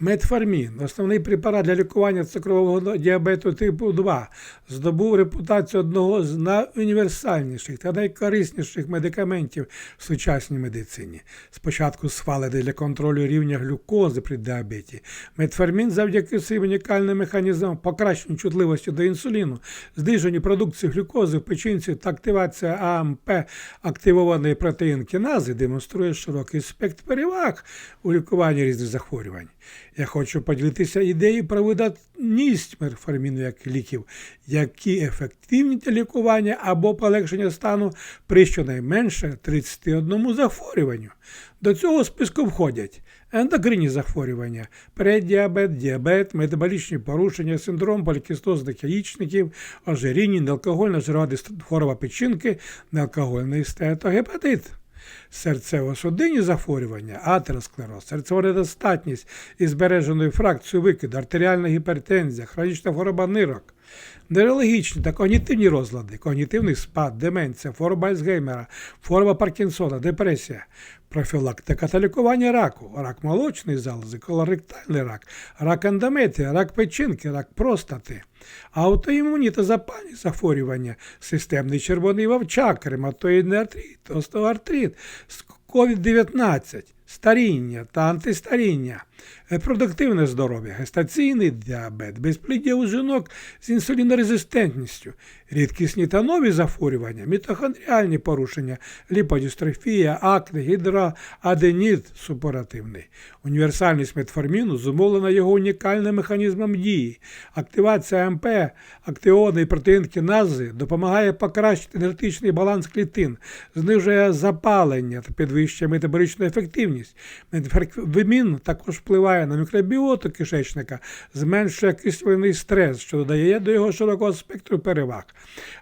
Метформін, основний препарат для лікування цукрового діабету типу 2, здобув репутацію одного з найуніверсальніших та найкорисніших медикаментів в сучасній медицині. Спочатку схвалений для контролю рівня глюкози при діабеті. Метформін завдяки своїм унікальним механізмам покращення чутливості до інсуліну, зниженню продукції глюкози в печінці та активація АМП активованої протеїн кінази демонструє широкий спектр переваг у лікуванні різних захворювань. Я хочу поділитися ідеєю про видатність метформіну як ліків, які ефективні для лікування або полегшення стану при щонайменше 31 захворюванню. До цього списку входять ендокринні захворювання, преддіабет, діабет, метаболічні порушення, синдром полікістозних яєчників, ожиріння, неалкогольна жирова хвороба печінки, неалкогольний стеатогепатит серцево-судинні захворювання, атеросклероз, серцева недостатність із збереженою фракцією викиду, артеріальна гіпертензія, хронічна хвороба нирок, нейрологічні та когнітивні розлади, когнітивний спад, деменція, хвороба Альцгеймера, хвороба Паркінсона, депресія, профілактика та лікування раку, рак молочної залози, колоректальний рак, рак ендометрія, рак печінки, рак простати, аутоімунні та запальні захворювання, системний червоний вовчак, ревматоїдний артрит, остеоартрит, COVID-19, старіння та антистаріння, репродуктивне здоров'я, гестаційний діабет, безпліддя у жінок з інсулінорезистентністю, рідкісні та нові захворювання, мітохондріальні порушення, ліподістрофія, акне, гідроаденіт супоративний. Універсальність метформіну зумовлена його унікальним механізмом дії. Активація МП, активований протеїн кінази допомагає покращити енергетичний баланс клітин, знижує запалення та підвищує метаболічну ефективність. Метформін також впливає на мікробіоту кишечника, зменшує кисловий стрес, що додає до його широкого спектру переваг.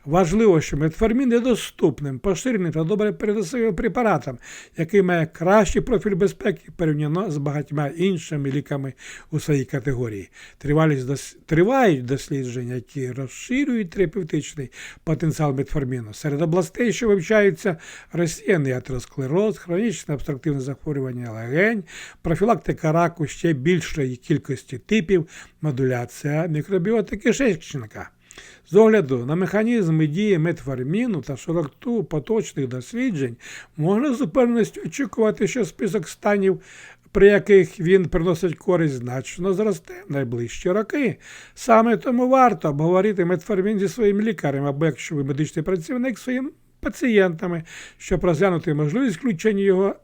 Важливо, що метформін є доступним, поширеним та добре переносимим препаратом, який має кращий профіль безпеки порівняно з багатьма іншими ліками у своїй категорії. Тривають дослідження, які розширюють терапевтичний потенціал метформіну. Серед областей, що вивчаються розсіяний атеросклероз, хронічне обструктивне захворювання легень, профілактика раку ще більшої кількості типів, модуляція мікробіоти кишечника. З огляду на механізми дії метформіну та широту поточних досліджень можна з упевненістю очікувати, що список станів, при яких він приносить користь, значно зросте в найближчі роки. Саме тому варто обговорити метформін зі своїм лікарем, або якщо ви медичний працівник своїм пацієнтами, щоб розглянути можливість включення його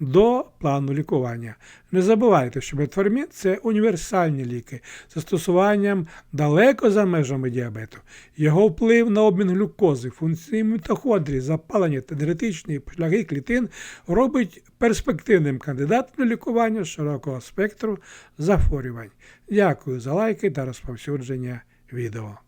до плану лікування. Не забувайте, що метформін це універсальні ліки з застосуванням далеко за межами діабету. Його вплив на обмін глюкози, функції мітохондрії, запалення та енергетичні шляхи клітин робить перспективним кандидатом на лікування широкого спектру захворювань. Дякую за лайки та розповсюдження відео.